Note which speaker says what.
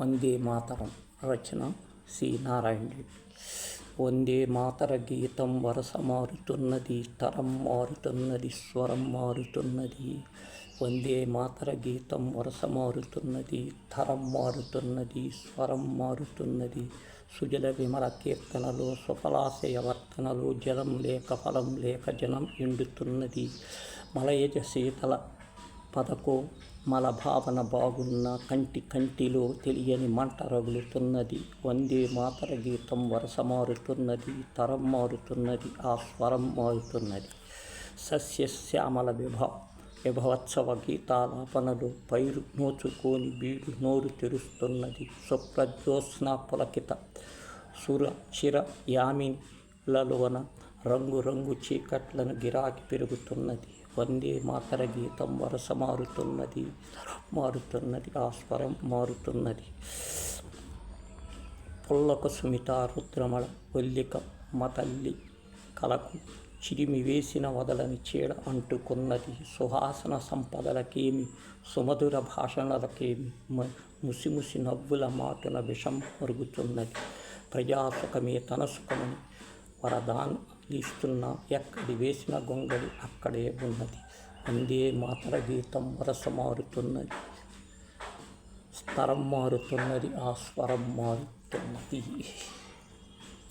Speaker 1: వందే మాతరం రచన సి. నారాయణ రెడ్డి వందే మాతర గీతం వరస మారుతున్నది తరం మారుతున్నది స్వరం మారుతున్నది. వందే మాతర గీతం వరస మారుతున్నది తరం మారుతున్నది స్వరం మారుతున్నది. సుజల విమల కీర్తనలో సుఫలాశయ వర్తనలో జలం లేక ఫలం లేక జనం ఎండుతున్నది. మలయజ శీతల పదకో మల భావన బాగున్న కంటి కంటిలో తెలియని మంట రగులుతున్నది. వందే మాతర గీతం వరస మారుతున్నది తరం మారుతున్నది ఆ స్వరం మారుతున్నది. సస్యశ్యామల విభవ విభవోత్సవ గీతాలాపనలు పైరు నోచుకొని బీడు నోరు తెరుస్తున్నది. సుప్రజ్యోత్స్న పులకిత సుర చిర యామిలలోన రంగురంగు చీకట్లను గిరాకి పెరుగుతున్నది. వందే మాతర గీతం వరస మారుతున్నది. మారుతున్నది ఆ స్వరం మారుతున్నది. పుల్లక సుమిత రుద్రమళ వల్లిక మతల్లి కలకు చిరిమి వేసిన వదలని చీడ అంటుకున్నది. సుహాసన సంపదలకేమి సుమధుర భాషణలకేమి ముసిముసి నవ్వుల మాటల విషం మరుగుతున్నది ప్రజాసుఖమే తన సుఖమని వరదానిస్తున్న ఎక్కడి వేసిన గొంగళి అక్కడే ఉన్నది. అందే మాతర గీతం వరస మారుతున్నది స్థరం మారుతున్నది ఆ స్వరం మారుతున్నది.